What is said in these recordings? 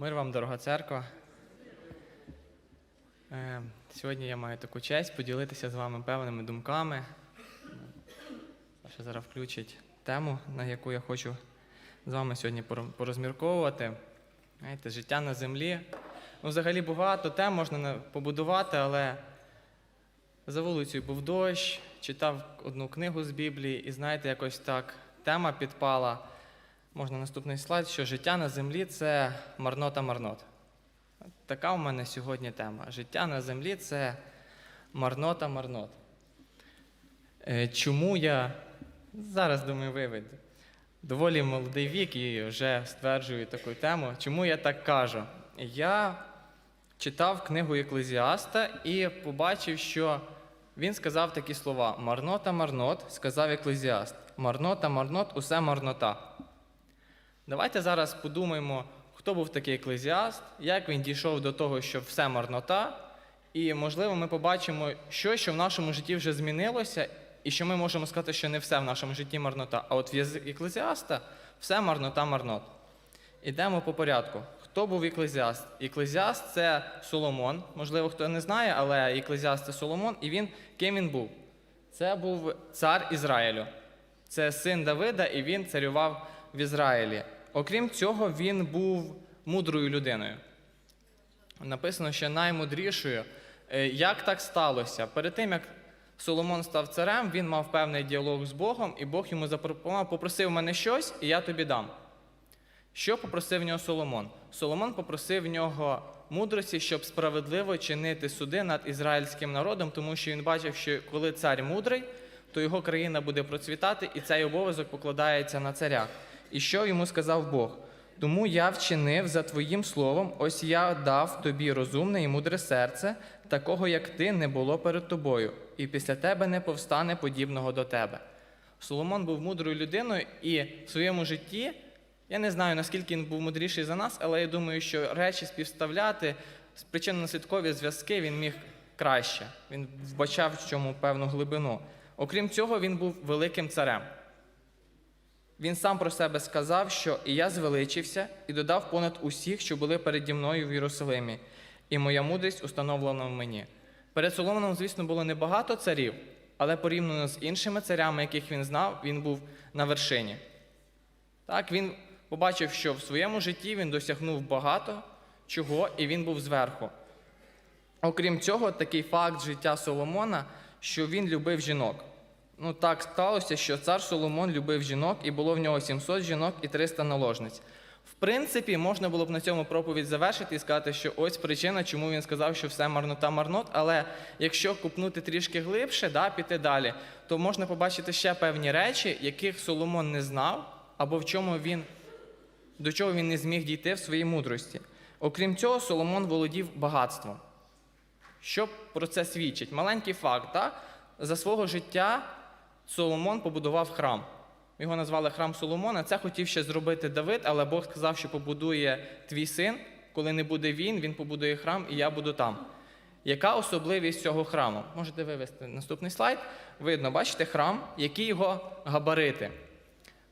Мир вам, дорога церква. Е, Сьогодні я маю таку честь поділитися з вами певними думками. Саша зараз включить тему, на яку я хочу з вами сьогодні поро- порозмірковувати. Знаєте, життя на землі. Ну, взагалі багато тем можна на- побудувати, але за вулицею був дощ, читав одну книгу з Біблії, і знаєте, якось так тема підпала. Можна наступний слайд, що життя на землі це марнота марнот. Така у мене сьогодні тема. Життя на землі це марнота марнот. Е, Чому я зараз думаю, виведу. Доволі молодий вік і вже стверджую таку тему. Чому я так кажу? Я читав книгу Еклезіаста і побачив, що він сказав такі слова: Марнота, марнот, сказав Еклезіаст. Марнота, марнот, усе марнота. Давайте зараз подумаємо, хто був такий еклезіаст, як він дійшов до того, що все марнота, і, можливо, ми побачимо щось, що в нашому житті вже змінилося, і що ми можемо сказати, що не все в нашому житті марнота. А от в еклезіаста все марнота марнот. Ідемо по порядку. Хто був еклезіаст? Еклезіаст це Соломон. Можливо, хто не знає, але еклезіаст це Соломон, і він ким він був? Це був цар Ізраїлю. Це син Давида, і він царював в Ізраїлі. Окрім цього, він був мудрою людиною. Написано, що наймудрішою. Е, Як так сталося? Перед тим, як Соломон став царем, він мав певний діалог з Богом, і Бог йому запропонував, попросив мене щось, і я тобі дам. Що попросив в нього Соломон? Соломон попросив в нього мудрості, щоб справедливо чинити суди над ізраїльським народом, тому що він бачив, що коли цар мудрий, то його країна буде процвітати, і цей обов'язок покладається на царях. І що йому сказав Бог? Тому я вчинив за твоїм словом, ось я дав тобі розумне і мудре серце, такого як ти не було перед тобою, і після тебе не повстане подібного до тебе. Соломон був мудрою людиною, і в своєму житті я не знаю, наскільки він був мудріший за нас, але я думаю, що речі співставляти, причинно-наслідкові зв'язки він міг краще. Він вбачав в чому певну глибину. Окрім цього, він був великим царем. Він сам про себе сказав, що і я звеличився і додав понад усіх, що були переді мною в Єрусалимі, і моя мудрість установлена в мені. Перед Соломоном, звісно, було небагато царів, але порівняно з іншими царями, яких він знав, він був на вершині. Так, він побачив, що в своєму житті він досягнув багато чого, і він був зверху. Окрім цього, такий факт життя Соломона, що він любив жінок. Ну так сталося, що цар Соломон любив жінок, і було в нього 700 жінок і 300 наложниць. В принципі, можна було б на цьому проповідь завершити і сказати, що ось причина, чому він сказав, що все марнота марнот. Але якщо купнути трішки глибше, да, піти далі, то можна побачити ще певні речі, яких Соломон не знав, або в чому він до чого він не зміг дійти в своїй мудрості. Окрім цього, Соломон володів багатством. Що про це свідчить? Маленький факт. Так? За свого життя Соломон побудував храм. Його назвали храм Соломона. Це хотів ще зробити Давид, але Бог сказав, що побудує твій син. Коли не буде він, він побудує храм, і я буду там. Яка особливість цього храму? Можете вивести наступний слайд. Видно, бачите храм, які його габарити.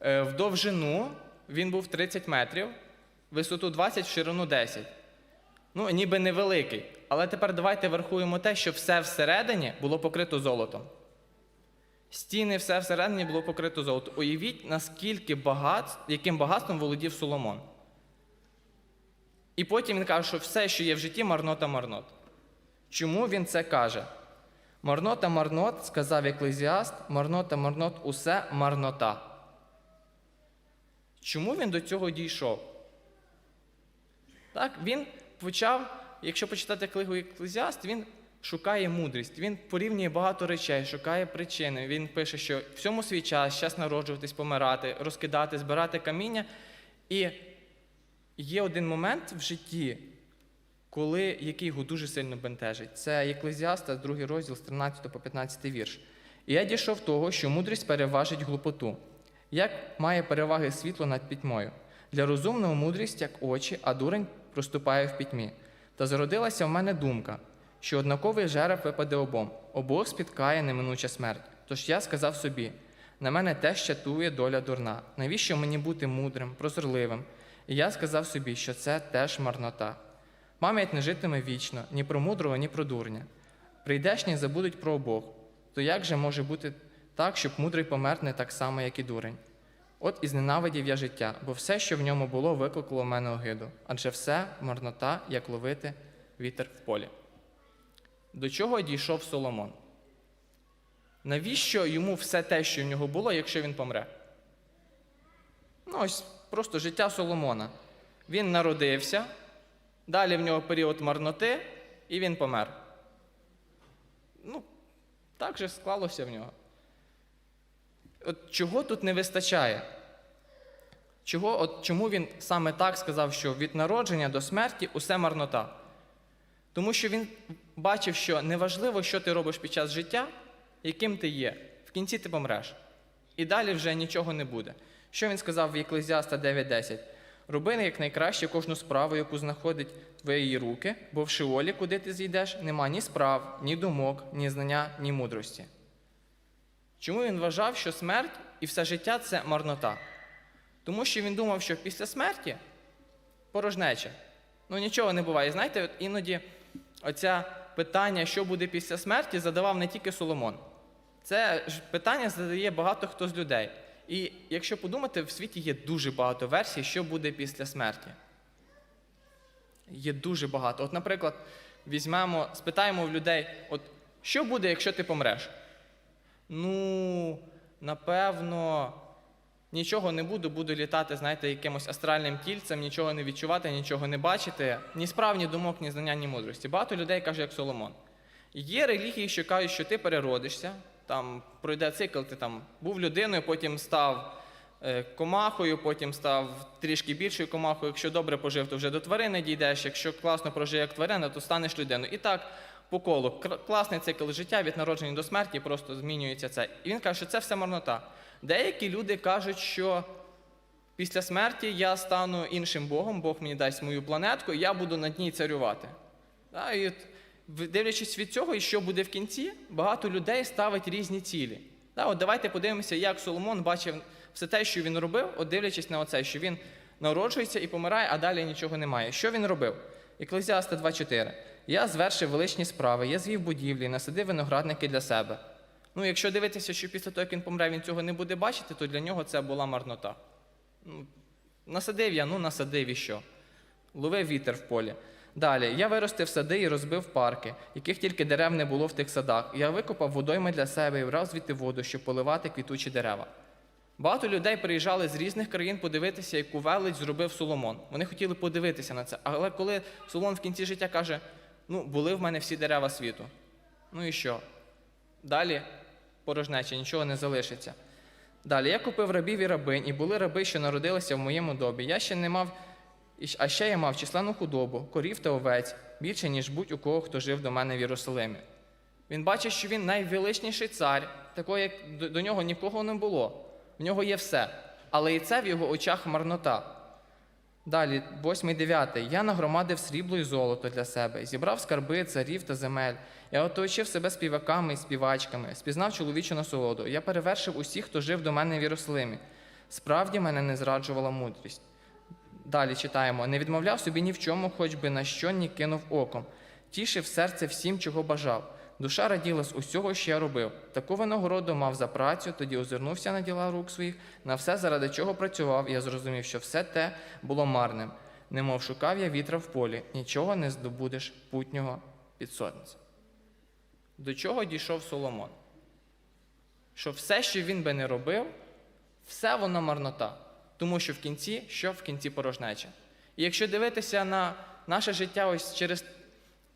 Е, В довжину він був 30 метрів, висоту 20, в ширину 10. Ну, ніби невеликий. Але тепер давайте врахуємо те, що все всередині було покрито золотом. Стіни, все всередині було покрито золотом. Уявіть, наскільки багат, яким багатством володів Соломон. І потім він каже, що все, що є в житті, марнота марнот. Чому він це каже? Марнота марнот, сказав еклезіаст, марнота марнот, усе марнота. Чому він до цього дійшов? Так, він почав, якщо почитати книгу Еклезіаст, він шукає мудрість, він порівнює багато речей, шукає причини. Він пише, що всьому свій час, час народжуватись, помирати, розкидати, збирати каміння. І є один момент в житті, коли який його дуже сильно бентежить. Це Єклезіаста, другий розділ з 13 по 15 вірш. І я дійшов того, що мудрість переважить глупоту. Як має переваги світло над пітьмою? Для розумного мудрість, як очі, а дурень проступає в пітьмі. Та зародилася в мене думка, що однаковий жереб випаде обом, обох спіткає неминуча смерть. Тож я сказав собі: на мене теж чатує доля дурна. Навіщо мені бути мудрим, прозорливим? І я сказав собі, що це теж марнота. Пам'ять не житиме вічно, ні про мудрого, ні про дурня. Прийдешні забудуть про обох. То як же може бути так, щоб мудрий помер не так само, як і дурень? От і зненавидів я життя, бо все, що в ньому було, викликало в мене огиду, адже все марнота, як ловити вітер в полі. До чого дійшов Соломон? Навіщо йому все те, що в нього було, якщо він помре? Ну, ось просто життя Соломона. Він народився, далі в нього період марноти, і він помер. Ну, так же склалося в нього. От чого тут не вистачає? Чого, от чому він саме так сказав, що від народження до смерті усе марнота? Тому що він бачив, що неважливо, що ти робиш під час життя, яким ти є. В кінці ти помреш. І далі вже нічого не буде. Що він сказав в Єклезіаста 9.10? Роби як найкраще кожну справу, яку знаходить твої руки, бо в Шиолі, куди ти зійдеш, нема ні справ, ні думок, ні знання, ні мудрості. Чому він вважав, що смерть і все життя це марнота? Тому що він думав, що після смерті порожнеча. Ну нічого не буває. Знаєте, от іноді оця питання, що буде після смерті, задавав не тільки Соломон. Це ж питання задає багато хто з людей. І якщо подумати, в світі є дуже багато версій, що буде після смерті. Є дуже багато. От, наприклад, візьмемо, спитаємо в людей, от що буде, якщо ти помреш? Ну, напевно, нічого не буду, буду літати, знаєте, якимось астральним тільцем, нічого не відчувати, нічого не бачити, ні справ, ні думок, ні знання, ні мудрості. Багато людей каже, як Соломон. Є релігії, що кажуть, що ти переродишся, там пройде цикл, ти там був людиною, потім став е, комахою, потім став трішки більшою комахою. Якщо добре пожив, то вже до тварини дійдеш. Якщо класно прожив як тварина, то станеш людиною. І так по колу. Класний цикл життя від народження до смерті просто змінюється це. І він каже, що це все марнота. Деякі люди кажуть, що після смерті я стану іншим Богом, Бог мені дасть мою планетку, і я буду на дні царювати. І дивлячись від цього, і що буде в кінці, багато людей ставить різні цілі. От давайте подивимося, як Соломон бачив все те, що він робив, от дивлячись на оце, що він народжується і помирає, а далі нічого немає. Що він робив? Еклезіаста 2.4. Я звершив величні справи, я звів будівлі, насадив виноградники для себе. Ну, якщо дивитися, що після того, як він помре, він цього не буде бачити, то для нього це була марнота. Ну, насадив я, ну насадив і що? Ловив вітер в полі. Далі, я виростив сади і розбив парки, яких тільки дерев не було в тих садах. Я викопав водойми для себе і брав звідти воду, щоб поливати квітучі дерева. Багато людей приїжджали з різних країн подивитися, яку велич зробив Соломон. Вони хотіли подивитися на це. Але коли Соломон в кінці життя каже: ну, були в мене всі дерева світу. Ну і що? Далі порожнеча, нічого не залишиться. Далі я купив рабів і рабинь, і були раби, що народилися в моєму добі. Я ще не мав, а ще я мав численну худобу, корів та овець, більше, ніж будь-у кого, хто жив до мене в Єрусалимі. Він бачить, що він найвеличніший цар, такого, як до, нього нікого не було. В нього є все. Але і це в його очах марнота. Далі, 8 9. Я нагромадив срібло і золото для себе, зібрав скарби царів та земель. Я оточив себе співаками і співачками, спізнав чоловічу насолоду. Я перевершив усіх, хто жив до мене в Єрусалимі. Справді мене не зраджувала мудрість. Далі читаємо: не відмовляв собі ні в чому, хоч би на що ні кинув оком, тішив серце всім, чого бажав. Душа раділа з усього, що я робив. Таку винагороду мав за працю, тоді озирнувся на діла рук своїх, на все, заради чого працював, я зрозумів, що все те було марним. Немов шукав я вітра в полі, нічого не здобудеш путнього під сонцем. До чого дійшов Соломон? Що все, що він би не робив, все воно марнота. Тому що в кінці, що в кінці порожнеча. І якщо дивитися на наше життя ось через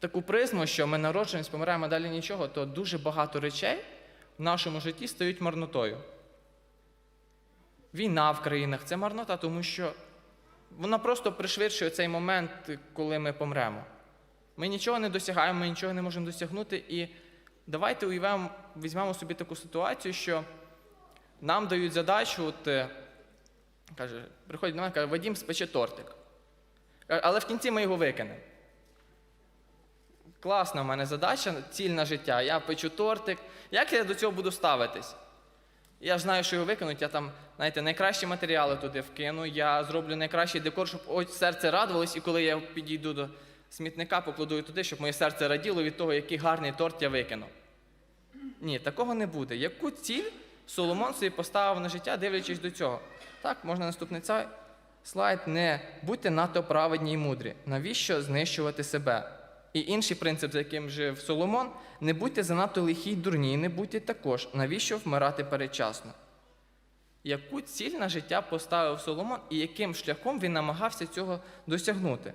таку призму, що ми народжуємось, помираємо далі нічого, то дуже багато речей в нашому житті стають марнотою. Війна в країнах це марнота, тому що вона просто пришвидшує цей момент, коли ми помремо. Ми нічого не досягаємо, ми нічого не можемо досягнути. І давайте уявимо, візьмемо собі таку ситуацію, що нам дають задачу, от, е, каже, приходить до мене, каже, Вадім, спече тортик. Але в кінці ми його викинемо. Класна в мене задача, ціль на життя. Я печу тортик. Як я до цього буду ставитись? Я знаю, що його викинуть, я там, знаєте, найкращі матеріали туди вкину, я зроблю найкращий декор, щоб серце радувалось, і коли я підійду до смітника, покладу туди, щоб моє серце раділо від того, який гарний торт я викинув. Ні, такого не буде. Яку ціль Соломон собі поставив на життя, дивлячись до цього? Так, можна наступний цей слайд. Не будьте надто праведні і мудрі. Навіщо знищувати себе? І інший принцип, за яким жив Соломон, не будьте занадто лихі й дурні, не будьте також. Навіщо вмирати передчасно? Яку ціль на життя поставив Соломон і яким шляхом він намагався цього досягнути?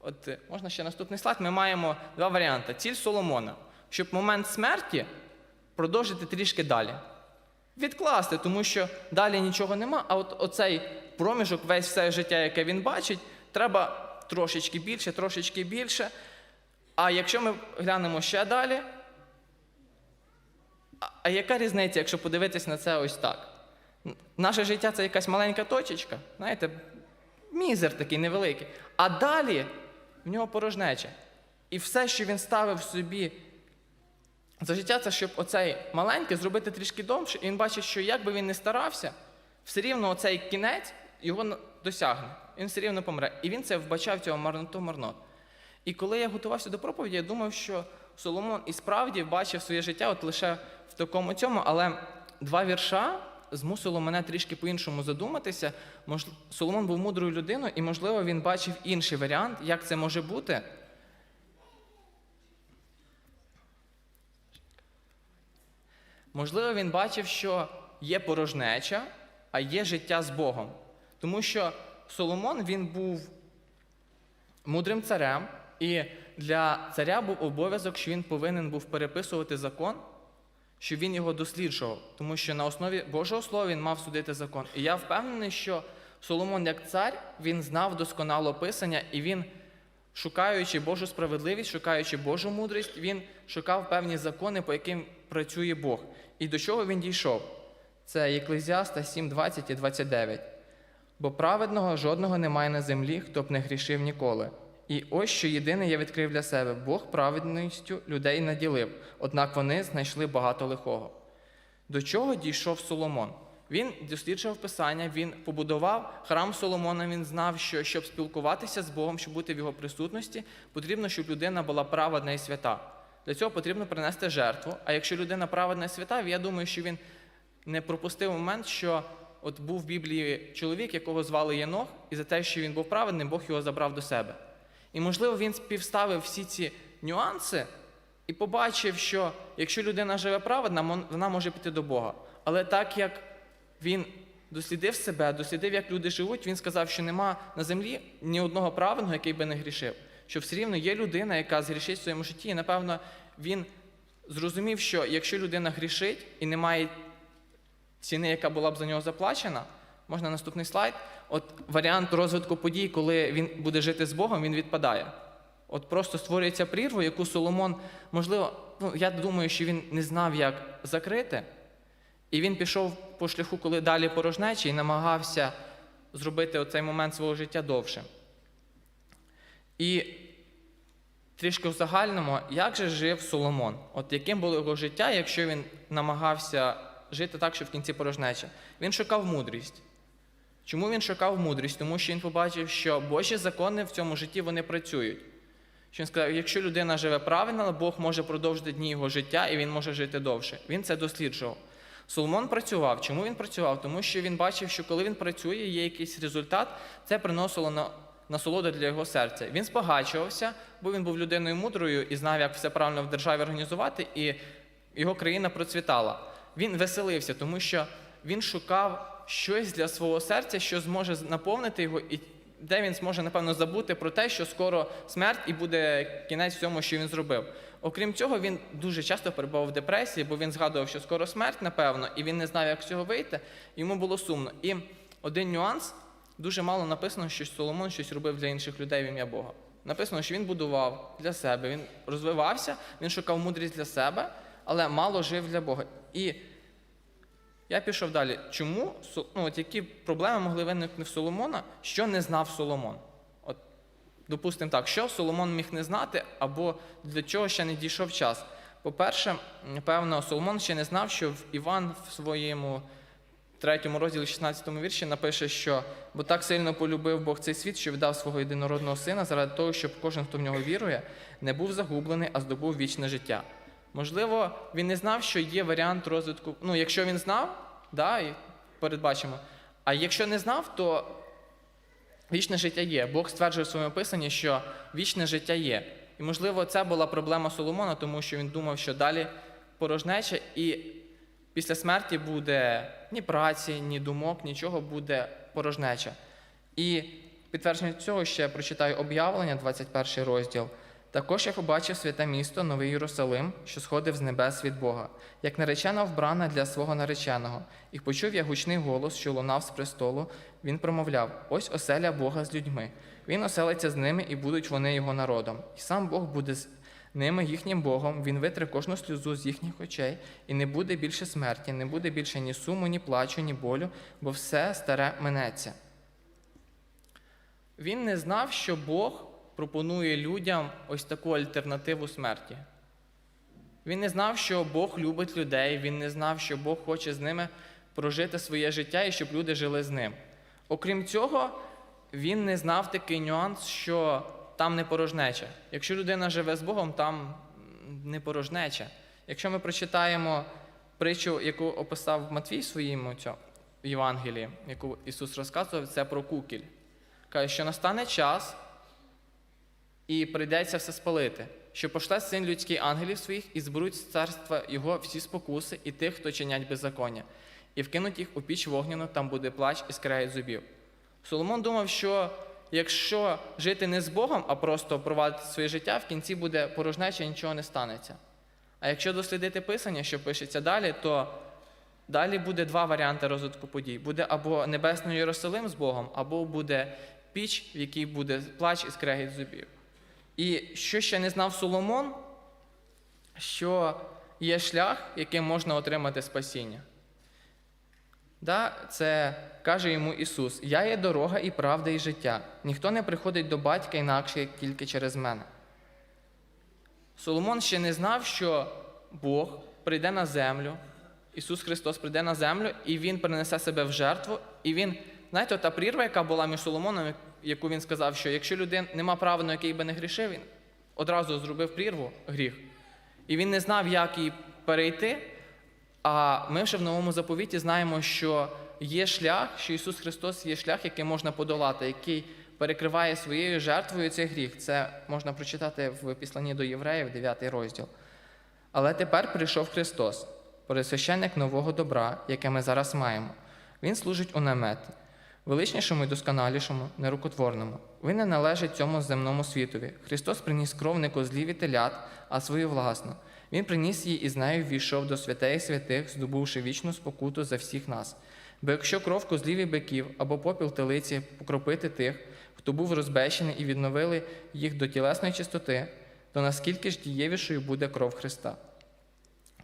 От е, можна ще наступний слайд. Ми маємо два варіанти. Ціль Соломона, щоб момент смерті продовжити трішки далі. Відкласти, тому що далі нічого нема, а от оцей проміжок, весь все життя, яке він бачить, треба трошечки більше, трошечки більше. А якщо ми глянемо ще далі, а- яка різниця, якщо подивитись на це ось так? Наше життя це якась маленька точечка, знаєте, мізер такий невеликий. А далі в нього порожнеча. І все, що він ставив собі за життя, це щоб оцей маленький зробити трішки довше, і він бачить, що як би він не старався, все рівно оцей кінець його досягне. Він все рівно помре. І він це вбачав цього марноту марнот. І коли я готувався до проповіді, я думав, що Соломон і справді бачив своє життя от лише в такому цьому, але два вірша змусило мене трішки по-іншому задуматися. Мож... Соломон був мудрою людиною, і, можливо, він бачив інший варіант, як це може бути. Можливо, він бачив, що є порожнеча, а є життя з Богом. Тому що Соломон він був мудрим царем, і для царя був обов'язок, що він повинен був переписувати закон, щоб він його досліджував, тому що на основі Божого Слова він мав судити закон. І я впевнений, що Соломон, як цар, він знав досконало писання, і він, шукаючи Божу справедливість, шукаючи Божу мудрість, він шукав певні закони, по яким працює Бог. І до чого він дійшов? Це Єклезіаста 7, 20 і 29. Бо праведного жодного немає на землі, хто б не грішив ніколи. І ось що єдине я відкрив для себе: Бог праведністю людей наділив, однак вони знайшли багато лихого. До чого дійшов Соломон? Він досліджував Писання, він побудував храм Соломона. Він знав, що щоб спілкуватися з Богом, щоб бути в його присутності, потрібно, щоб людина була праведна і свята. Для цього потрібно принести жертву. А якщо людина праведна і свята, я думаю, що він не пропустив момент, що от був в Біблії чоловік, якого звали Єнох, і за те, що він був праведним, Бог його забрав до себе. І, можливо, він співставив всі ці нюанси і побачив, що якщо людина живе праведна, вона може піти до Бога. Але так як він дослідив себе, дослідив, як люди живуть, він сказав, що нема на землі ні одного праведного, який би не грішив. Що все рівно є людина, яка згрішить в своєму житті, і напевно він зрозумів, що якщо людина грішить і немає ціни, яка була б за нього заплачена. Можна наступний слайд. От варіант розвитку подій, коли він буде жити з Богом, він відпадає. От просто створюється прірва, яку Соломон, можливо, ну я думаю, що він не знав, як закрити. І він пішов по шляху, коли далі порожнечі, і намагався зробити оцей момент свого життя довшим. І трішки в загальному, як же жив Соломон? От яким було його життя, якщо він намагався жити так, що в кінці порожнеча? Він шукав мудрість. Чому він шукав мудрість? Тому що він побачив, що Божі закони в цьому житті вони працюють. Що він сказав, якщо людина живе правильно, Бог може продовжити дні його життя і він може жити довше. Він це досліджував. Соломон працював. Чому він працював? Тому що він бачив, що коли він працює, є якийсь результат, це приносило на насолоду для його серця. Він збагачувався, бо він був людиною мудрою і знав, як все правильно в державі організувати, і його країна процвітала. Він веселився, тому що він шукав щось для свого серця, що зможе наповнити його, і де він зможе, напевно, забути про те, що скоро смерть і буде кінець всьому, що він зробив. Окрім цього, він дуже часто перебував в депресії, бо він згадував, що скоро смерть, напевно, і він не знав, як з цього вийти. Йому було сумно. І один нюанс дуже мало написано, що Соломон щось робив для інших людей в ім'я Бога. Написано, що він будував для себе, він розвивався, він шукав мудрість для себе, але мало жив для Бога. І я пішов далі. Чому ну, от які проблеми могли виникнути в Соломона, що не знав Соломон? От, допустимо так, що Соломон міг не знати, або для чого ще не дійшов час. По-перше, певно, Соломон ще не знав, що Іван в своєму третьому розділі, 16 вірші напише, що бо так сильно полюбив Бог цей світ, що віддав свого єдинородного сина заради того, щоб кожен, хто в нього вірує, не був загублений, а здобув вічне життя. Можливо, він не знав, що є варіант розвитку. Ну, якщо він знав, да, і передбачимо. А якщо не знав, то вічне життя є. Бог стверджує в своєму писанні, що вічне життя є. І, можливо, це була проблема Соломона, тому що він думав, що далі порожнеча, і після смерті буде ні праці, ні думок, нічого буде порожнеча. І підтвердження цього ще прочитаю об'явлення, 21 розділ. Також я побачив святе місто, Новий Єрусалим, що сходив з небес від Бога, як наречена вбрана для свого нареченого. І почув я гучний голос, що лунав з престолу. Він промовляв: Ось оселя Бога з людьми. Він оселиться з ними, і будуть вони його народом. І сам Бог буде з ними їхнім Богом. Він витре кожну сльозу з їхніх очей, і не буде більше смерті, не буде більше ні суму, ні плачу, ні болю, бо все старе минеться. Він не знав, що Бог пропонує людям ось таку альтернативу смерті. Він не знав, що Бог любить людей, він не знав, що Бог хоче з ними прожити своє життя і щоб люди жили з ним. Окрім цього, він не знав такий нюанс, що там не порожнеча. Якщо людина живе з Богом, там не порожнеча. Якщо ми прочитаємо притчу, яку описав Матвій своєму цьому, в Євангелії, яку Ісус розказував, це про кукіль. Каже, що настане час, і прийдеться все спалити, що пошле син людський ангелів своїх і зберуть з царства його всі спокуси і тих, хто чинять беззаконня, і вкинуть їх у піч вогняну, там буде плач і скрегіт зубів. Соломон думав, що якщо жити не з Богом, а просто провадити своє життя, в кінці буде порожнеча нічого не станеться. А якщо дослідити писання, що пишеться далі, то далі буде два варіанти розвитку подій: буде або небесний Єрусалим з Богом, або буде піч, в якій буде плач і скрегіт зубів. І що ще не знав Соломон, що є шлях, яким можна отримати спасіння. Да, це каже йому Ісус: Я є дорога і правда, і життя. Ніхто не приходить до батька інакше, як тільки через мене. Соломон ще не знав, що Бог прийде на землю, Ісус Христос прийде на землю, і Він принесе себе в жертву. І Він, знаєте, та прірва, яка була між Соломоном, яку він сказав, що якщо людина нема права, на який би не грішив, він одразу зробив прірву гріх. І він не знав, як її перейти. А ми вже в новому заповіті знаємо, що є шлях, що Ісус Христос є шлях, який можна подолати, який перекриває своєю жертвою цей гріх. Це можна прочитати в післанні до євреїв, 9 розділ. Але тепер прийшов Христос, пересвященник нового добра, яке ми зараз маємо. Він служить у наметі, величнішому і досконалішому, нерукотворному. Він не належить цьому земному світові. Христос приніс кров не козлів і телят, а свою власну. Він приніс її і з нею ввійшов до святей святих, здобувши вічну спокуту за всіх нас. Бо якщо кров козлів биків або попіл телиці покропити тих, хто був розбещений і відновили їх до тілесної чистоти, то наскільки ж дієвішою буде кров Христа?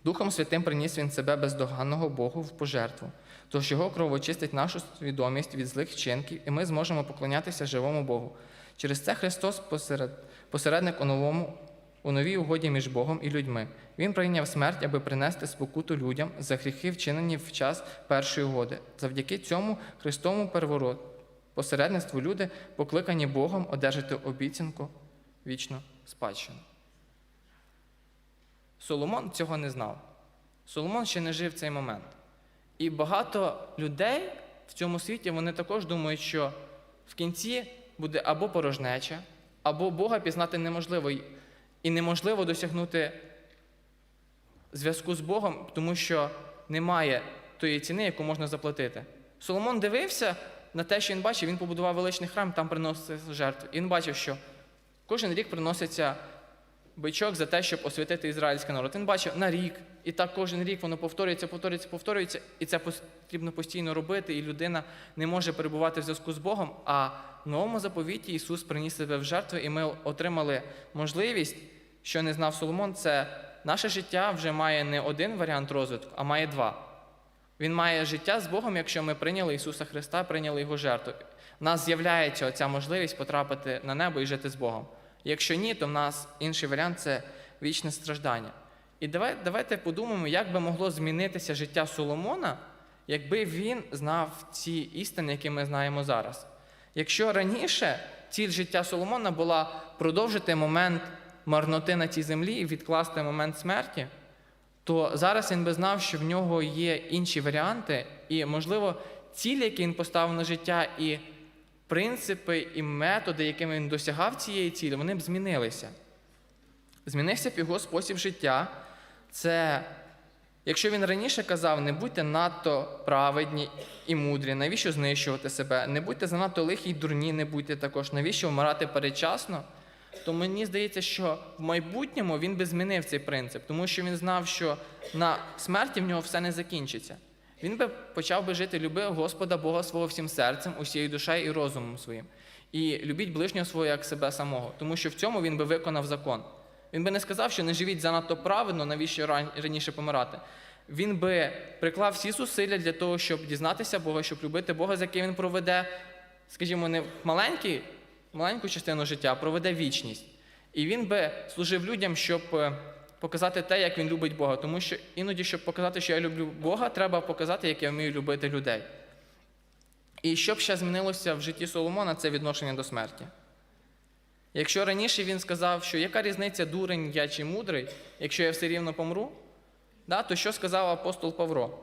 Духом Святим приніс він себе бездоганного Богу в пожертву, тож його кров очистить нашу свідомість від злих вчинків, і ми зможемо поклонятися живому Богу. Через це Христос посеред, посередник у новому, у новій угоді між Богом і людьми. Він прийняв смерть, аби принести спокуту людям за гріхи, вчинені в час першої угоди. Завдяки цьому Христовому переворот, посередництву люди, покликані Богом одержати обіцянку вічну спадщину. Соломон цього не знав. Соломон ще не жив в цей момент. І багато людей в цьому світі вони також думають, що в кінці буде або порожнеча, або Бога пізнати неможливо. І неможливо досягнути зв'язку з Богом, тому що немає тої ціни, яку можна заплатити. Соломон дивився на те, що він бачив, він побудував величний храм, там приносив жертву. І він бачив, що кожен рік приноситься бичок за те, щоб освятити ізраїльський народ. Він бачив на рік, і так кожен рік воно повторюється, повторюється, повторюється, і це потрібно постійно робити, і людина не може перебувати в зв'язку з Богом. А в новому заповіті Ісус приніс себе в жертву, і ми отримали можливість, що не знав Соломон, це наше життя вже має не один варіант розвитку, а має два. Він має життя з Богом, якщо ми прийняли Ісуса Христа, прийняли Його жертву. У нас з'являється оця можливість потрапити на небо і жити з Богом. Якщо ні, то в нас інший варіант це вічне страждання. І давай, давайте подумаємо, як би могло змінитися життя Соломона, якби він знав ці істини, які ми знаємо зараз. Якщо раніше ціль життя Соломона була продовжити момент марноти на цій землі і відкласти момент смерті, то зараз він би знав, що в нього є інші варіанти, і, можливо, цілі, які він поставив на життя, і принципи, і методи, якими він досягав цієї цілі, вони б змінилися. Змінився б його спосіб життя. Це, якщо він раніше казав, не будьте надто праведні і мудрі, навіщо знищувати себе, не будьте занадто лихі й дурні, не будьте також, навіщо вмирати передчасно, то мені здається, що в майбутньому він би змінив цей принцип, тому що він знав, що на смерті в нього все не закінчиться. Він би почав би жити, люби Господа Бога свого всім серцем, усією душею і розумом своїм. І любіть ближнього свого як себе самого, тому що в цьому він би виконав закон. Він би не сказав, що не живіть занадто праведно, навіщо раніше помирати. Він би приклав всі зусилля для того, щоб дізнатися Бога, щоб любити Бога, з яким він проведе, скажімо, не маленький, маленьку частину життя, а проведе вічність. І він би служив людям, щоб е, показати те, як він любить Бога. Тому що іноді, щоб показати, що я люблю Бога, треба показати, як я вмію любити людей. І що б ще змінилося в житті Соломона, це відношення до смерті. Якщо раніше він сказав, що яка різниця дурень я чи мудрий, якщо я все рівно помру, да, то що сказав апостол Павро?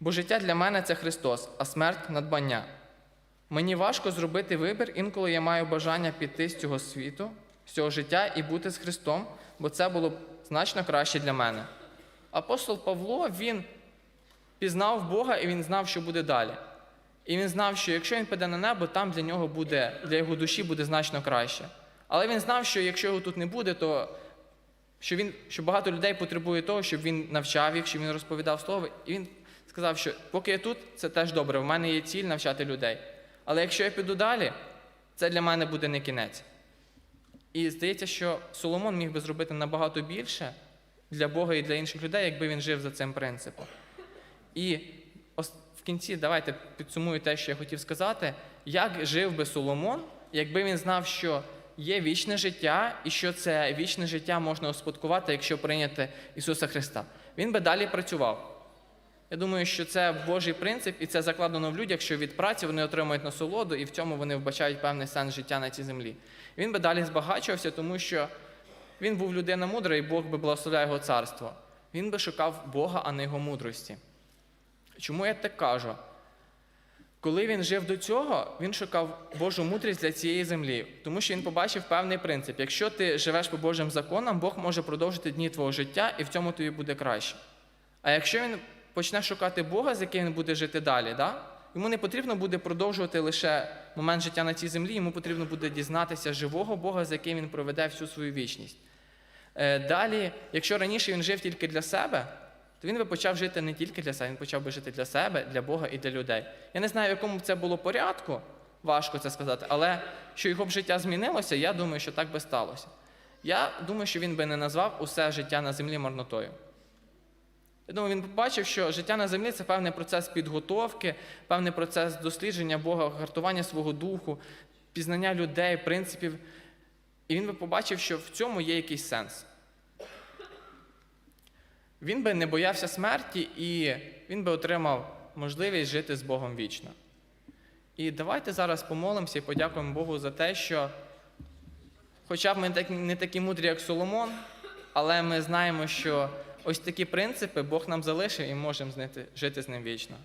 Бо життя для мене це Христос, а смерть надбання. Мені важко зробити вибір, інколи я маю бажання піти з цього світу, з цього життя і бути з Христом, бо це було б значно краще для мене. Апостол Павло він пізнав Бога і він знав, що буде далі. І він знав, що якщо він піде на небо, там для нього буде, для його душі буде значно краще. Але він знав, що якщо його тут не буде, то що, він, що багато людей потребує того, щоб він навчав їх, щоб він розповідав слово. І він сказав, що поки я тут, це теж добре, в мене є ціль навчати людей. Але якщо я піду далі, це для мене буде не кінець. І здається, що Соломон міг би зробити набагато більше для Бога і для інших людей, якби він жив за цим принципом. І в кінці давайте підсумую те, що я хотів сказати, як жив би Соломон, якби він знав, що є вічне життя, і що це вічне життя можна успадкувати, якщо прийняти Ісуса Христа. Він би далі працював. Я думаю, що це Божий принцип, і це закладено в людях, що від праці вони отримують насолоду, і в цьому вони вбачають певний сенс життя на цій землі. Він би далі збагачувався, тому що він був людина мудра, і Бог би благословляв його царство. Він би шукав Бога, а не його мудрості. Чому я так кажу? Коли він жив до цього, він шукав Божу мудрість для цієї землі, тому що він побачив певний принцип. Якщо ти живеш по Божим законам, Бог може продовжити дні твого життя, і в цьому тобі буде краще. А якщо він почне шукати Бога, з яким він буде жити далі, да? йому не потрібно буде продовжувати лише момент життя на цій землі, йому потрібно буде дізнатися живого Бога, з яким він проведе всю свою вічність. Е, Далі, якщо раніше він жив тільки для себе, то він би почав жити не тільки для себе, він почав би жити для себе, для Бога і для людей. Я не знаю, в якому б це було порядку, важко це сказати, але що його б життя змінилося, я думаю, що так би сталося. Я думаю, що він би не назвав усе життя на землі марнотою. Я думаю, він побачив, що життя на землі це певний процес підготовки, певний процес дослідження Бога, гартування свого духу, пізнання людей, принципів. І він би побачив, що в цьому є якийсь сенс. Він би не боявся смерті і він би отримав можливість жити з Богом вічно. І давайте зараз помолимося і подякуємо Богу за те, що, хоча б ми не такі мудрі, як Соломон, але ми знаємо, що ось такі принципи Бог нам залишив і можемо жити з ним вічно.